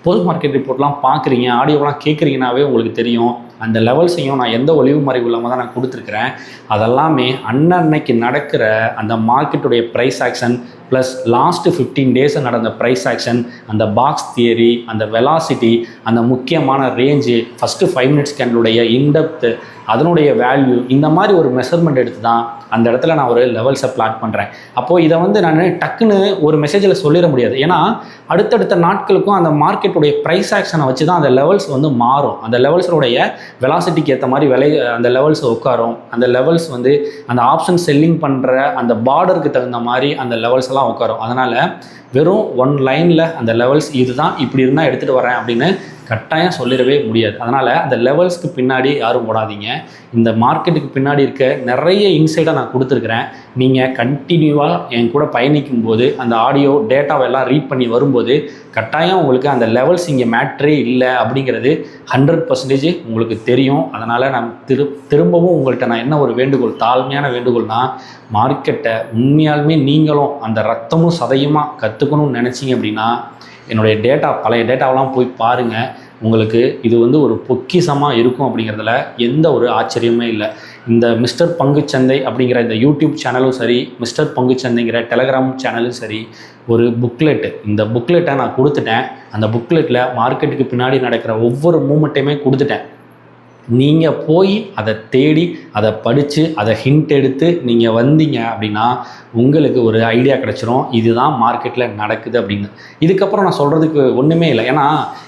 போஸ்ட் மார்க்கெட் ரிப்போர்ட்லாம் பார்க்குறீங்க ஆடியோலாம் கேட்குறீங்கனாவே உங்களுக்கு தெரியும். அந்த லெவல்ஸையும் நான் எந்த ஒளிவு மறைவு இல்லாமல் தான் நான் கொடுத்துருக்குறேன். அதெல்லாமே அன்னன்னைக்கு நடக்கிற அந்த மார்க்கெட்டுடைய price action plus last fifteen days நடந்த ப்ரைஸ் ஆக்ஷன் அந்த பாக்ஸ் தியரி அந்த வெலாசிட்டி அந்த முக்கியமான ரேஞ்சு ஃபஸ்ட்டு ஃபைவ் மினிட்ஸ் கேண்டலுடைய இன்டெப்த்து அதனுடைய வேல்யூ இந்த மாதிரி ஒரு மெஷர்மெண்ட் எடுத்து தான் அந்த இடத்துல நான் ஒரு லெவல்ஸை பிளாட் பண்ணுறேன் அப்போது இதை வந்து நான் டக்குன்னு ஒரு மெசேஜில் சொல்லிட முடியாது. ஏன்னா அடுத்தடுத்த நாட்களுக்கும் அந்த மார்க்கெட்டுடைய ப்ரைஸ் ஆக்ஷனை வச்சு தான் அந்த லெவல்ஸ் வந்து மாறும். அந்த லெவல்ஸுடைய வெலாசிட்டிக்கு ஏற்ற மாதிரி விலை அந்த லெவல்ஸ் உட்காரும். அந்த லெவல்ஸ் வந்து அந்த ஆப்ஷன் செல்லிங் பண்ணுற அந்த பார்டருக்கு தகுந்த மாதிரி அந்த லெவல்ஸ் எல்லாம் உட்காரும். அதனால் வெறும் ஒன் லைனில் அந்த லெவல்ஸ் இதுதான் இப்படி இருந்தால் எடுத்துகிட்டு வரேன் அப்படின்னு கட்டாயம் சொல்லிடவே முடியாது. அதனால் அந்த லெவல்ஸ்க்கு பின்னாடி யாரும் போடாதீங்க இந்த மார்க்கெட்டுக்கு பின்னாடி இருக்க நிறைய இன்சைட்டை நான் கொடுத்துருக்குறேன். நீங்கள் கண்டினியூவாக என் கூட பயணிக்கும் போது அந்த ஆடியோ டேட்டாவை எல்லாம் ரீட் பண்ணி வரும்போது கட்டாயம் உங்களுக்கு அந்த லெவல்ஸ் இங்கே மேட்ரே இல்லை அப்படிங்கிறது ஹண்ட்ரட் பர்சன்டேஜ் உங்களுக்கு தெரியும். அதனால் நான் திரு திரும்பவும் உங்கள்கிட்ட நான் என்ன ஒரு வேண்டுகோள் தாழ்மையான வேண்டுகோள்னா மார்க்கெட்டை உண்மையாலுமே நீங்களும் அந்த ரத்தமும் சதையுமாக கற்றுக்கணும்னு நினச்சிங்க அப்படின்னா என்னுடைய டேட்டா பழைய டேட்டாவெல்லாம் போய் பாருங்கள் உங்களுக்கு இது வந்து ஒரு பொக்கிசமாக இருக்கும் அப்படிங்கிறதுல எந்த ஒரு ஆச்சரியமே இல்லை. இந்த மிஸ்டர் பங்குச்சந்தை அப்படிங்கிற இந்த யூடியூப் சேனலும் சரி மிஸ்டர் பங்குச்சந்தைங்கிற டெலகிராம் சேனலும் சரி ஒரு புக்லெட்டு. இந்த புக்லெட்டை நான் கொடுத்துட்டேன். அந்த புக்லெட்டில் மார்க்கெட்டுக்கு பின்னாடி நடக்கிற ஒவ்வொரு மூமெண்ட்டையுமே கொடுத்துட்டேன். நீங்கள் போய் அதை தேடி அதை படித்து அதை ஹிண்ட் எடுத்து நீங்கள் வந்தீங்க அப்படின்னா உங்களுக்கு ஒரு ஐடியா கிடச்சிரும். இதுதான் மார்க்கெட்டில் நடக்குது அப்படின்னு. இதுக்கப்புறம் நான் சொல்கிறதுக்கு ஒன்றுமே இல்லை. ஏன்னா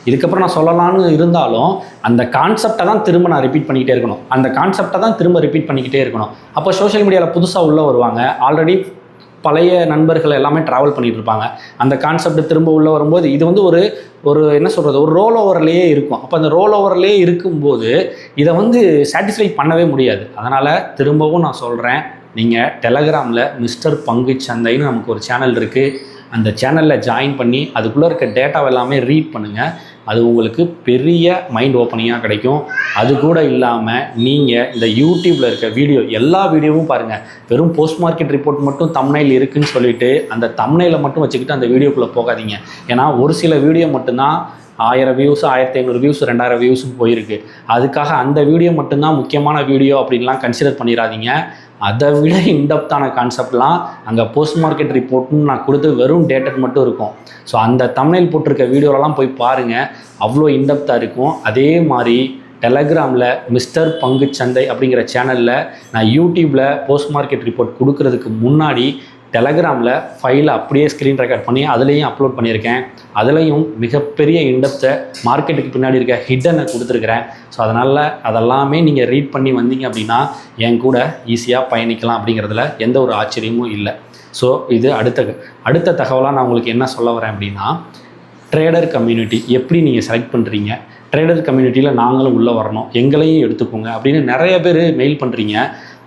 இதுக்கப்புறம் நான் சொல்லலாம்னு இருந்தாலும் அந்த கான்செப்டை தான் திரும்ப நான் ரிப்பீட் பண்ணிக்கிட்டே இருக்கணும். அந்த கான்செப்டை தான் திரும்ப ரிப்பீட் பண்ணிக்கிட்டே இருக்கணும். அப்போ சோஷியல் மீடியாவில் புதுசாக உள்ளே வருவாங்க. ஆல்ரெடி பழைய நண்பர்கள் எல்லாமே ட்ராவல் பண்ணிட்டு இருப்பாங்க. அந்த கான்செப்ட் திரும்ப உள்ளே வரும்போது இது வந்து ஒரு ஒரு என்ன சொல்கிறது ஒரு ரோல் ஓவர்லேயே இருக்கும். அப்போ அந்த ரோல் ஓவர்லேயே இருக்கும்போது இதை வந்து சாட்டிஸ்ஃபை பண்ணவே முடியாது. அதனால் திரும்பவும் நான் சொல்கிறேன் நீங்கள் டெலகிராமில் மிஸ்டர் பங்கு சந்தைன்னு நமக்கு ஒரு சேனல் இருக்குது அந்த சேனலில் ஜாயின் பண்ணி அதுக்குள்ளே இருக்க டேட்டாவை எல்லாமே ரீட் பண்ணுங்கள் அது உங்களுக்கு பெரிய மைண்ட் ஓப்பனிங்காக கிடைக்கும். அது கூட இல்லாமல் நீங்கள் இந்த யூடியூப்பில் இருக்க வீடியோ எல்லா வீடியோவும் பாருங்கள் வெறும் போஸ்ட் மார்க்கெட் ரிப்போர்ட் மட்டும் தம்னையில் இருக்குன்னு சொல்லிட்டு அந்த தம்னையில் மட்டும் வச்சுக்கிட்டு அந்த வீடியோக்குள்ளே போகாதீங்க. ஏன்னா ஒரு சில வீடியோ மட்டும்தான் ஆயிரம் வியூஸ் ஆயிரத்தி ஐநூறு வியூஸ் ரெண்டாயிரம் வியூஸும் போயிருக்கு. அதுக்காக அந்த வீடியோ மட்டும்தான் முக்கியமான வீடியோ அப்படின்லாம் கன்சிடர் பண்ணிடாதீங்க. அதை விட இன்டெப்த்தான கான்செப்ட்லாம் அங்கே போஸ்ட் மார்க்கெட் ரிப்போர்ட்னு நான் கொடுத்து வெறும் டேட்டட் மட்டும் இருக்கும். ஸோ அந்த தமிழில் போட்டிருக்க வீடியோலாம் போய் பாருங்கள் அவ்வளோ இன்டெப்த்தாக இருக்கும். அதே மாதிரி டெலகிராமில் மிஸ்டர் பங்கு சந்தை அப்படிங்கிற சேனலில் நான் யூடியூப்பில் போஸ்ட் மார்க்கெட் ரிப்போர்ட் கொடுக்கறதுக்கு முன்னாடி டெலகிராமில் ஃபைலை அப்படியே ஸ்க்ரீன் ரெக்கார்ட் பண்ணி அதுலேயும் அப்லோட் பண்ணியிருக்கேன். அதுலேயும் மிகப்பெரிய இண்டப்த்தை மார்க்கெட்டுக்கு பின்னாடி இருக்க ஹிட்டனை கொடுத்துருக்குறேன். ஸோ அதனால் அதெல்லாமே நீங்கள் ரீட் பண்ணி வந்தீங்க அப்படின்னா என் கூட ஈஸியாக பயணிக்கலாம் அப்படிங்கிறதுல எந்த ஒரு ஆச்சரியமும் இல்லை. ஸோ இது அடுத்த அடுத்த தகவலாக நான் உங்களுக்கு என்ன சொல்ல வரேன் அப்படின்னா ட்ரேடர் கம்யூனிட்டி எப்படி நீங்கள் செலக்ட் பண்ணுறீங்க ட்ரேடர் கம்யூனிட்டியில் நாங்களும் உள்ளே வரணும். எங்களையும் எடுத்துக்கோங்க அப்படின்னு நிறைய பேர் மெயில் பண்ணுறீங்க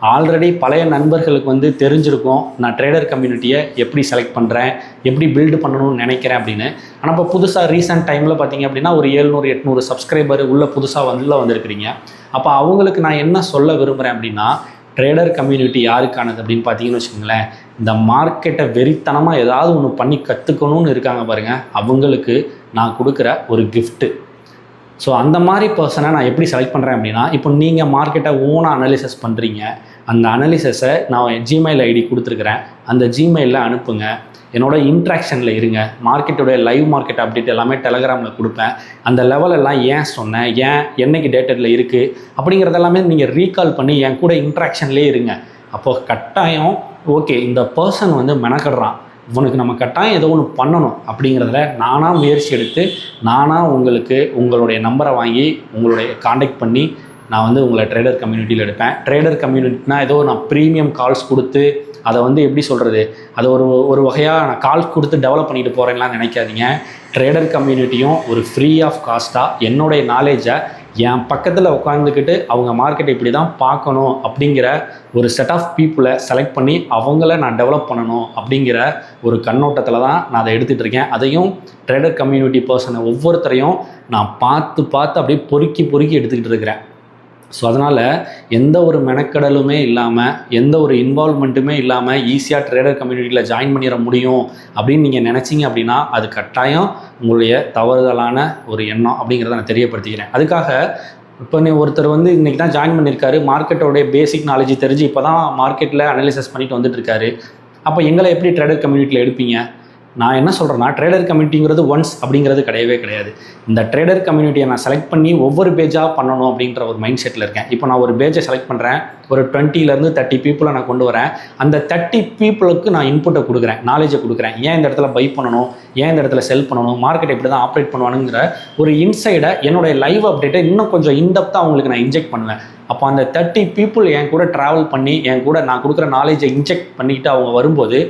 ஆல்ரெடி பழைய நண்பர்களுக்கு வந்து தெரிஞ்சிருக்கும் நான் ட்ரேடர் கம்யூனிட்டியை எப்படி செலக்ட் பண்ணுறேன் எப்படி பில்டு பண்ணணும்னு நினைக்கிறேன் அப்படின்னு. ஆனால் இப்போ புதுசாக ரீசெண்ட் டைமில் பார்த்தீங்க அப்படின்னா ஒரு ஏழ்நூறு எட்நூறு சப்ஸ்கிரைபர் உள்ளே புதுசாக வந்து வந்திருக்கிறீங்க. அப்போ அவங்களுக்கு நான் என்ன சொல்ல விரும்புகிறேன் அப்படின்னா ட்ரேடர் கம்யூனிட்டி யாருக்கானது அப்படின்னு பார்த்தீங்கன்னு வச்சுக்கோங்களேன் இந்த மார்க்கெட்டை வெறித்தனமாக ஏதாவது ஒன்று பண்ணி கற்றுக்கணும்னு இருக்காங்க பாருங்கள் அவங்களுக்கு நான் கொடுக்குற ஒரு கிஃப்ட்டு ஸோ அந்த மாதிரி பர்சனை நான் எப்படி செலக்ட் பண்ணுறேன் அப்படின்னா இப்போ நீங்கள் மார்க்கெட்டை ஓனாக அனலிசஸ் பண்ணுறீங்க அந்த அனலிசஸை நான் ஜிமெயில் ஐடி கொடுத்துருக்குறேன். அந்த ஜிமெயிலில் அனுப்புங்க. என்னோட இன்ட்ராக்ஷனில் இருங்க. மார்க்கெட்டுடைய லைவ் மார்க்கெட் அப்டேட் எல்லாமே டெலகிராமில் கொடுப்பேன். அந்த லெவல் எல்லாம் ஏன் சொன்னேன்? ஏன்? என்னைக்கு டேட்டடில் இருக்குது அப்படிங்கிறதெல்லாமே நீங்கள் ரீகால் பண்ணி என் கூட இன்ட்ராக்ஷன்லேயே இருங்க. அப்போது கட்டாயம் ஓகே இந்த பர்சன் வந்து மெனக்கடுறான். உனக்கு நம்ம கட்டாயம் ஏதோ ஒன்று பண்ணணும் அப்படிங்கிறதுல நானாக முயற்சி எடுத்து நானாக உங்களுக்கு உங்களுடைய நம்பரை வாங்கி உங்களுடைய காண்டாக்ட் பண்ணி நான் வந்து உங்களை ட்ரேடர் கம்யூனிட்டியில் எடுப்பேன். ட்ரேடர் கம்யூனிட்டினா ஏதோ நான் ப்ரீமியம் கால்ஸ் கொடுத்து அதை வந்து எப்படி சொல்கிறது அதை ஒரு ஒரு வகையாக நான் கால்ஸ் கொடுத்து டெவலப் பண்ணிட்டு போகிறேன்லாம் நினைக்காதீங்க. ட்ரேடர் கம்யூனிட்டியும் ஒரு ஃப்ரீ ஆஃப் காஸ்ட்டாக என்னுடைய நாலேஜை என் பக்கத்தில் உட்காந்துக்கிட்டு அவங்க மார்க்கெட்டை இப்படி தான் பார்க்கணும் அப்படிங்கிற ஒரு செட் ஆஃப் பீப்புளை செலக்ட் பண்ணி அவங்கள நான் டெவலப் பண்ணணும் அப்படிங்கிற ஒரு கண்ணோட்டத்தில் தான் நான் அதை எடுத்துகிட்டு இருக்கேன். அதையும் ட்ரேடர் கம்யூனிட்டி பர்சனை ஒவ்வொருத்தரையும் நான் பார்த்து பார்த்து அப்படியே பொறுக்கி பொறுக்கி எடுத்துக்கிட்டு இருக்கிறேன். ஸோ அதனால் எந்த ஒரு மெனக்கடலுமே இல்லாமல் எந்த ஒரு இன்வால்மெண்ட்டுமே இல்லாமல் ஈஸியாக ட்ரேடர் கம்யூனிட்டியில் ஜாயின் பண்ணிட முடியும் அப்படின்னு நீங்கள் நினச்சிங்க அப்படின்னா அது கட்டாயம் உங்களுடைய தவறுதலான ஒரு எண்ணம் அப்படிங்கிறத நான் தெரியப்படுத்திக்கிறேன். அதுக்காக இப்போ நீ ஒருத்தர் வந்து இன்றைக்கி தான் ஜாயின் பண்ணியிருக்காரு மார்க்கெட்டோடைய பேசிக் நாலேஜ் தெரிஞ்சு இப்போ தான் மார்க்கெட்டில் அனலிசிஸ் பண்ணிட்டு வந்துட்டு இருக்காரு. அப்போ எங்களை எப்படி ட்ரேடர் கம்யூனிட்டியில் எடுப்பீங்க? நான் என்ன சொல்கிறேன்னா ட்ரேடர் கம்யூனிட்டிங்கிறது ஒன்ஸ் அப்படிங்கிறது கிடையவே கிடையாது. இந்த ட்ரேடர் கம்யூனிட்டியை நான் செலக்ட் பண்ணி ஒவ்வொரு பேஜாக பண்ணணும் அப்படின்ற ஒரு மைண்ட் செட்டில் இருக்கேன். இப்போ நான் ஒரு பேஜை செலக்ட் பண்ணுறேன் ஒரு டுவெண்ட்டிலேருந்து தேர்ட்டி பீப்புளை நான் கொண்டு வரேன். அந்த தேர்ட்டி பீப்புளுக்கு நான் இன்புட்டை கொடுக்குறேன் நாலேஜை கொடுக்குறேன். ஏன் இந்த இடத்துல பை பண்ணணும்? ஏன் இந்த இடத்துல செல் பண்ணணும்? மார்க்கெட் எப்படி தான் ஆப்ரேட் பண்ணுவானுங்கிற ஒரு இன்சைடை என்னுடைய லைவ் அப்டேட்டை இன்னும் கொஞ்சம் இன்டெப்த்தாக அவங்களுக்கு நான் இன்ஜெக்ட் பண்ணுவேன். அப்போ அந்த தேர்ட்டி பீப்புள் என் கூட ட்ராவல் பண்ணி என் கூட நான் கொடுக்குற நாலேஜை இன்ஜெக்ட் பண்ணிக்கிட்டு அவங்க வரும்போது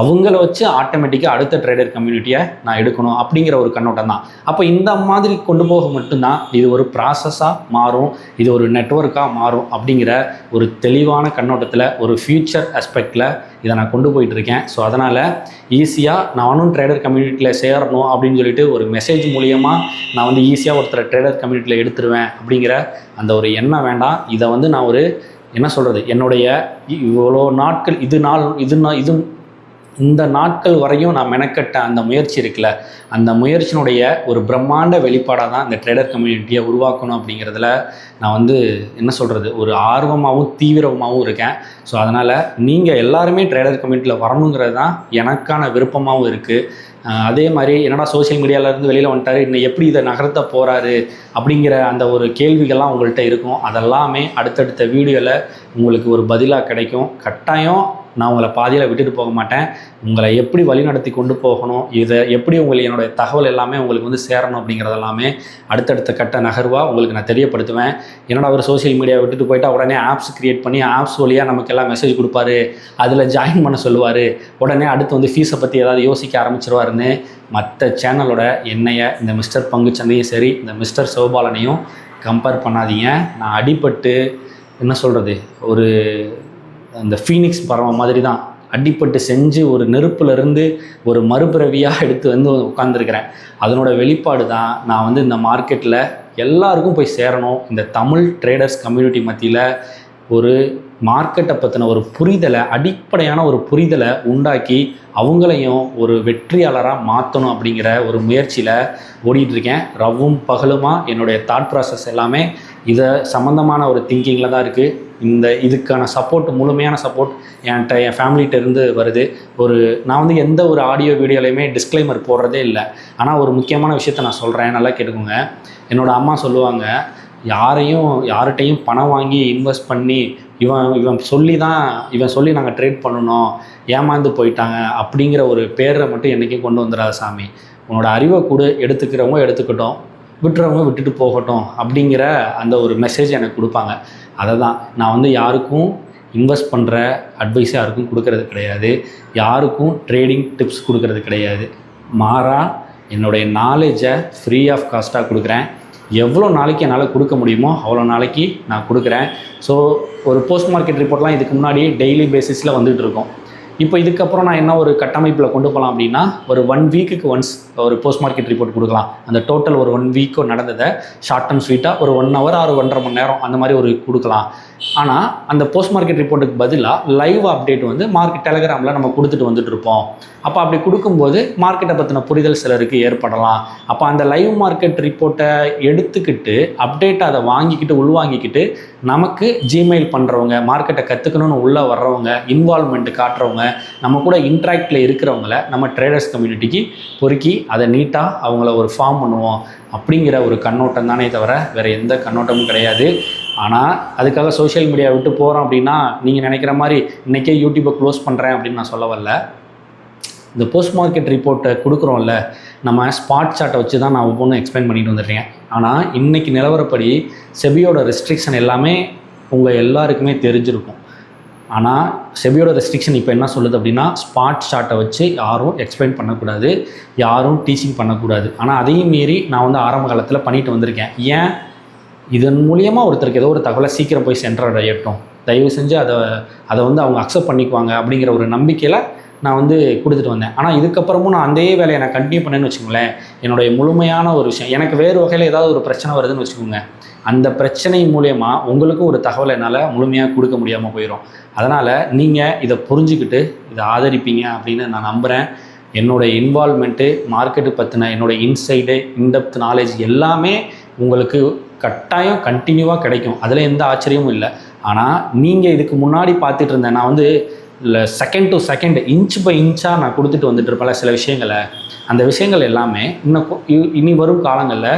அவங்கள வச்சு ஆட்டோமேட்டிக்காக அடுத்த ட்ரேடர் கம்யூனிட்டியை நான் எடுக்கணும் அப்படிங்கிற ஒரு கண்ணோட்டம் தான். அப்போ இந்த மாதிரி கொண்டு போக மட்டும்தான் இது ஒரு ப்ராசஸாக மாறும் இது ஒரு நெட்ஒர்க்காக மாறும் அப்படிங்கிற ஒரு தெளிவான கண்ணோட்டத்தில் ஒரு ஃப்யூச்சர் அஸ்பெக்டில் இதை நான் கொண்டு போயிட்டு இருக்கேன். ஸோ அதனால் ஈஸியாக நானும் ட்ரேடர் கம்யூனிட்டியில் சேரணும் அப்படின்னு சொல்லிட்டு ஒரு மெசேஜ் மூலியமாக நான் வந்து ஈஸியாக ஒருத்தர் ட்ரேடர் கம்யூனிட்டியில் எடுத்துருவேன் அப்படிங்கிற அந்த ஒரு எண்ணம் வேண்டாம். இதை வந்து நான் ஒரு என்ன சொல்கிறது என்னுடைய இவ்வளோ நாட்கள் இது நாள் இது நான் இது இந்த நாட்கள் வரையும் நான் மெனக்கட்ட அந்த முயற்சி இருக்குல்ல அந்த முயற்சியினுடைய ஒரு பிரம்மாண்ட வெளிப்பாடாக தான் இந்த ட்ரேடர் கம்யூனிட்டியை உருவாக்கணும் அப்படிங்கிறதுல நான் வந்து என்ன சொல்கிறது ஒரு ஆர்வமாகவும் தீவிரமாகவும் இருக்கேன். ஸோ அதனால் நீங்கள் எல்லாருமே ட்ரேடர் கம்யூனிட்டியில் வரணுங்கிறது தான் எனக்கான விருப்பமாகவும் இருக்குது அதே மாதிரி என்னடா சோஷியல் மீடியாவிலேருந்து வெளியில் வந்துட்டார் இன்னும் எப்படி இதை நகர்த்த போகிறாரு அப்படிங்கிற அந்த ஒரு கேள்விகள்லாம் உங்கள்கிட்ட இருக்கும். அதெல்லாமே அடுத்தடுத்த வீடியோவில் உங்களுக்கு ஒரு பதிலாக கிடைக்கும். கட்டாயம் நான் உங்களை பாதியில் விட்டுட்டு போக மாட்டேன். உங்களை எப்படி வழிநடத்தி கொண்டு போகணும்? இதை எப்படி உங்களுக்கு என்னுடைய தகவல் எல்லாமே உங்களுக்கு வந்து சேரணும் அப்படிங்கிறது எல்லாமே அடுத்தடுத்த கட்ட நகர்வாக உங்களுக்கு நான் தெரியப்படுத்துவேன். என்னோட அவர் சோஷியல் மீடியா விட்டுட்டு போயிட்டா உடனே ஆப்ஸ் கிரியேட் பண்ணி ஆப்ஸ் வழியாக நமக்கு எல்லாம் மெசேஜ் கொடுப்பாரு. அதில் ஜாயின் பண்ண சொல்லுவார். உடனே அடுத்து வந்து ஃபீஸை பற்றி ஏதாவது யோசிக்க ஆரம்பிச்சிருவாருன்னு மற்ற சேனலோட என்னைய இந்த மிஸ்டர் பங்குச்சந்தையும் சரி இந்த மிஸ்டர் சிவபாலனையும் கம்பேர் பண்ணாதீங்க. நான் அடிபட்டு என்ன சொல்கிறது ஒரு அந்த ஃபீனிக்ஸ் பறவை மாதிரி தான் அடிப்பட்டு செஞ்சு ஒரு நெருப்புலேருந்து ஒரு மறுபிறவியாக எடுத்து வந்து உட்காந்துருக்கிறேன் அதனோட வெளிப்பாடு தான் நான் வந்து இந்த மார்க்கெட்டில் எல்லாருக்கும் போய் சேரணும். இந்த தமிழ் ட்ரேடர்ஸ் கம்யூனிட்டி மத்தியில் ஒரு மார்க்கெட்டை பற்றின ஒரு புரிதலை அடிப்படையான ஒரு புரிதலை உண்டாக்கி அவங்களையும் ஒரு வெற்றியாளராக மாற்றணும் அப்படிங்கிற ஒரு முயற்சியில் ஓடிட்டுருக்கேன். ரவ்வும் பகலுமா என்னுடைய தாட் ப்ராசஸ் எல்லாமே இதை சம்மந்தமான ஒரு திங்கிங்கில் தான் இருக்குது இந்த இதுக்கான சப்போர்ட் முழுமையான சப்போர்ட் என்கிட்ட என் ஃபேமிலிகிட்ட இருந்து வருது. ஒரு நான் வந்து எந்த ஒரு ஆடியோ வீடியோலையுமே டிஸ்க்ளைமர் போடுறதே இல்லை. ஆனால் ஒரு முக்கியமான விஷயத்த நான் சொல்கிறேன் நல்லா கேட்டுக்கோங்க. என்னோடய அம்மா சொல்லுவாங்க யாரையும் யார்கிட்டையும் பணம் வாங்கி இன்வெஸ்ட் பண்ணி இவன் இவன் சொல்லி தான் இவன் சொல்லி நாங்கள் ட்ரேட் பண்ணணும் ஏமாந்து போயிட்டாங்க அப்படிங்கிற ஒரு பேரை மட்டும் என்றைக்கும் கொண்டு வந்துடாத சாமி. உன்னோட அறிவை கூட எடுத்துக்கிறவங்க எடுத்துக்கிட்டோம் விட்டுறவங்க விட்டுட்டு போகட்டும் அப்படிங்கிற அந்த ஒரு மெசேஜ் எனக்கு கொடுப்பாங்க. அதை தான் நான் வந்து யாருக்கும் இன்வெஸ்ட் பண்ணுற அட்வைஸ் யாருக்கும் கொடுக்கறது கிடையாது. யாருக்கும் ட்ரேடிங் டிப்ஸ் கொடுக்கறது கிடையாது. மாறா என்னுடைய நாலேஜை ஃப்ரீ ஆஃப் காஸ்ட்டாக கொடுக்குறேன். எவ்வளோ நாளைக்கு என்னால் கொடுக்க முடியுமோ அவ்வளோ நாளைக்கு நான் கொடுக்குறேன். ஸோ ஒரு போஸ்ட் மார்க்கெட் ரிப்போர்ட்லாம் இதுக்கு முன்னாடி டெய்லி பேசிஸில் வந்துகிட்டு இருக்கோம். இப்போ இதுக்கப்புறம் நான் என்ன ஒரு கட்டமைப்பில் கொண்டு போகலாம் அப்படின்னா ஒரு ஒன் வீக்குக்கு ஒன்ஸ் ஒரு போஸ்ட் மார்க்கெட் ரிப்போர்ட் கொடுக்கலாம். அந்த டோட்டல் ஒரு ஒன் வீக்கோ நடந்ததை ஷார்ட் அண்ட் ஸ்வீட்டாக ஒரு ஒன் ஹவர் ஆறு ஒன்றரை மணி நேரம் அந்த மாதிரி ஒரு கொடுக்கலாம். ஆனால் அந்த போஸ்ட் மார்க்கெட் ரிப்போர்ட்டுக்கு பதிலாக லைவ் அப்டேட் வந்து மார்க்கெட் டெலகிராமில் நம்ம கொடுத்துட்டு வந்துட்டு இருப்போம். அப்போ அப்படி கொடுக்கும்போது மார்க்கெட்டை பற்றின புரிதல் சிலருக்கு ஏற்படலாம். அப்போ அந்த லைவ் மார்க்கெட் ரிப்போர்ட்டை எடுத்துக்கிட்டு அப்டேட் அதை வாங்கிக்கிட்டு உள்வாங்கிக்கிட்டு நமக்கு ஜிமெயில் பண்ணுறவங்க மார்க்கெட்டை கற்றுக்கணும்னு உள்ளே வர்றவங்க இன்வால்மெண்ட் காட்டுறவங்க நம்ம கூட இன்ட்ராக்டில் இருக்கிறவங்கள நம்ம ட்ரேடர்ஸ் கம்யூனிட்டிக்கு பொறுக்கி அதை நீட்டாக அவங்கள ஒரு ஃபார்ம் பண்ணுவோம் அப்படிங்கிற ஒரு கண்ணோட்டம் தானே தவிர வேறு எந்த கண்ணோட்டமும் கிடையாது. ஆனால் அதுக்காக சோஷியல் மீடியா விட்டு போகிறோம் அப்படின்னா நீங்கள் நினைக்கிற மாதிரி இன்றைக்கே யூடியூப்பை க்ளோஸ் பண்ணுறேன் அப்படின்னு நான் சொல்ல வரல. இந்த போஸ்ட் மார்க்கெட் ரிப்போர்ட்டை கொடுக்குறோம்ல நம்ம ஸ்பாட் சார்ட்டை வச்சு தான் நான் ஒவ்வொன்றும் எக்ஸ்பிளைன் பண்ணிட்டு வந்துடுறேன் ஆனால் இன்றைக்கி நிலவரப்படி செபியோட ரெஸ்ட்ரிக்ஷன் எல்லாமே உங்கள் எல்லாருக்குமே தெரிஞ்சிருக்கும். ஆனால் செபியோட ரெஸ்ட்ரிக்ஷன் இப்போ என்ன சொல்லுது அப்படின்னா ஸ்பாட் ஷாட்டை வச்சு யாரும் எக்ஸ்பிளைன் பண்ணக்கூடாது யாரும் டீச்சிங் பண்ணக்கூடாது. ஆனால் அதையும் மீறி நான் வந்து ஆரம்ப காலத்தில் பண்ணிட்டு வந்திருக்கேன். ஏன்? இதன் மூலியமாக ஒருத்தருக்கு ஏதோ ஒரு தகவலை சீக்கிரம் போய் சென்றடையட்டும் தயவு செஞ்சு அதை அதை வந்து அவங்க அக்செப்ட் பண்ணிக்குவாங்க அப்படிங்கிற ஒரு நம்பிக்கையில் நான் வந்து கொடுத்துட்டு வந்தேன். ஆனால் இதுக்கப்புறமும் நான் அதே வேலையை நான் கண்டினியூ பண்ணேன்னு வச்சுக்கோங்களேன். என்னுடைய முழுமையான ஒரு விஷயம் எனக்கு வேறு வகையில் ஏதாவது ஒரு பிரச்சனை வருதுன்னு வச்சுக்கோங்க. அந்த பிரச்சனை மூலயமா உங்களுக்கும் ஒரு தகவலை என்னால் முழுமையாக கொடுக்க முடியாமல் போயிடும் அதனால் நீங்கள் இதை புரிஞ்சுக்கிட்டு இதை ஆதரிப்பீங்க அப்படின்னு நான் நம்புகிறேன் என்னோட இன்வால்மெண்ட்டு மார்க்கெட்டு பற்றின என்னோட இன்சைடு இன்டெப்த் நாலேஜ் எல்லாமே உங்களுக்கு கட்டாயம் கண்டினியூவாக கிடைக்கும். அதில் எந்த ஆச்சரியமும் இல்லை. ஆனால் நீங்கள் இதுக்கு முன்னாடி பார்த்துட்டு இருந்தேன். நான் வந்து இல்லை second to second inch by இன்ச்சாக நான் கொடுத்துட்டு வந்துட்டு இருப்பேன் சில விஷயங்களை. அந்த விஷயங்கள் எல்லாமே இன்னும் இனி வரும் காலங்களில்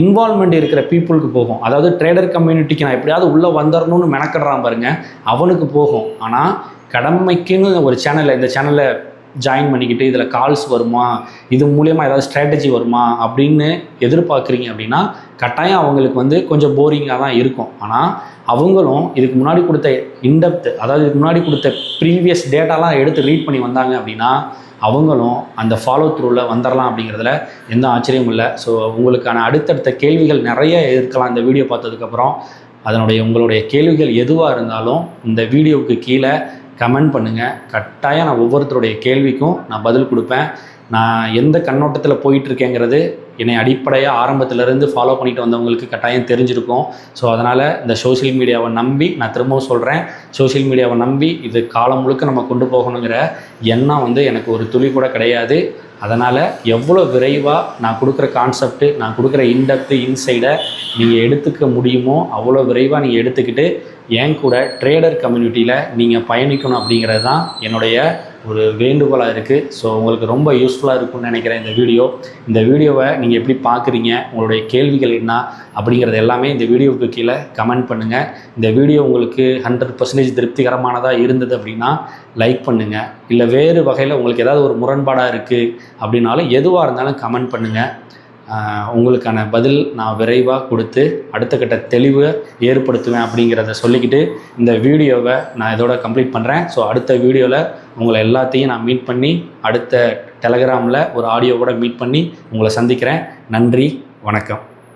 இன்வால்மெண்ட் இருக்கிற பீப்புளுக்கு போகும். அதாவது ட்ரேடர் கம்யூனிட்டிக்கு நான் எப்படியாவது உள்ளே வந்துடணும்னு மெனக்கடுறான் பாருங்க அவனுக்கு போகும். ஆனால் கடமைக்குன்னு ஒரு சேனலில் இந்த சேனலில் ஜாயின் பண்ணிக்கிட்டு இதில் கால்ஸ் வருமா இது மூலியமாக ஏதாவது ஸ்ட்ராட்டஜி வருமா அப்படின்னு எதிர்பார்க்குறீங்க அப்படின்னா கட்டாயம் அவங்களுக்கு வந்து கொஞ்சம் போரிங்காக தான் இருக்கும். ஆனால் அவங்களும் இதுக்கு முன்னாடி கொடுத்த இன்டெப்த் அதாவது இதுக்கு முன்னாடி கொடுத்த ப்ரீவியஸ் டேட்டாலாம் எடுத்து ரீட் பண்ணி வந்தாங்க அப்படின்னா அவங்களும் அந்த ஃபாலோ த்ரூவில் வந்துடலாம் அப்படிங்கிறதுல எந்த ஆச்சரியமும் இல்லை. ஸோ உங்களுக்கான அடுத்தடுத்த கேள்விகள் நிறைய இருக்கலாம் இந்த வீடியோ பார்த்ததுக்கப்புறம். அதனுடைய உங்களுடைய கேள்விகள் எதுவாக இருந்தாலும் இந்த வீடியோவுக்கு கீழே கமெண்ட் பண்ணுங்கள் கட்டாயம் நான் ஒவ்வொருத்தருடைய கேள்விக்கும் நான் பதில் கொடுப்பேன். நான் எந்த கண்ணோட்டத்தில் போயிட்டு இருக்கேங்கிறது என்னை அடிப்படையாக ஆரம்பத்திலேருந்து ஃபாலோ பண்ணிட்டு வந்தவங்களுக்கு கட்டாயம் தெரிஞ்சிருக்கும். ஸோ அதனால் இந்த சோஷியல் மீடியாவை நம்பி நான் திரும்பவும் சொல்கிறேன் சோஷியல் மீடியாவை நம்பி இது காலம் முழுக்க நம்ம கொண்டு போகணுங்கிற எண்ணம் வந்து எனக்கு ஒரு துளி கூட கிடையாது. அதனால் எவ்வளோ விரைவாக நான் கொடுக்குற கான்செப்ட்டு நான் கொடுக்குற இன்டெப்த்து இன்சைடை நீங்கள் எடுத்துக்க முடியுமோ அவ்வளோ விரைவாக நீங்கள் எடுத்துக்கிட்டு என் கூட ட்ரேடர் கம்யூனிட்டியில் நீங்கள் பயணிக்கணும் அப்படிங்கிறது தான் என்னுடைய ஒரு வேண்டுகோளாக இருக்குது ஸோ உங்களுக்கு ரொம்ப யூஸ்ஃபுல்லாக இருக்கும்னு நினைக்கிறேன் இந்த வீடியோ. இந்த வீடியோவை நீங்கள் எப்படி பார்க்குறீங்க உங்களுடைய கேள்விகள் என்ன அப்படிங்கிறது எல்லாமே இந்த வீடியோவுக்கு கீழே கமெண்ட் பண்ணுங்கள் இந்த வீடியோ உங்களுக்கு ஹண்ட்ரட் பர்சன்டேஜ் திருப்திகரமானதாக இருந்தது அப்படின்னா லைக் பண்ணுங்கள் இல்லை வேறு வகையில் உங்களுக்கு ஏதாவது ஒரு முரண்பாடாக இருக்குது அப்படின்னாலும் எதுவாக இருந்தாலும் கமெண்ட் பண்ணுங்கள் உங்களுக்கான பதில் நான் விரைவாக கொடுத்து அடுத்த கட்ட தெளிவை ஏற்படுத்துவேன் அப்படிங்கிறத சொல்லிக்கிட்டு இந்த வீடியோவை நான் இதோட கம்ப்ளீட் பண்ணுறேன் ஸோ அடுத்த வீடியோவில் உங்களை எல்லாத்தையும் நான் மீட் பண்ணி அடுத்த டெலகிராமில் ஒரு ஆடியோவோட மீட் பண்ணி உங்களை சந்திக்கிறேன். நன்றி வணக்கம்.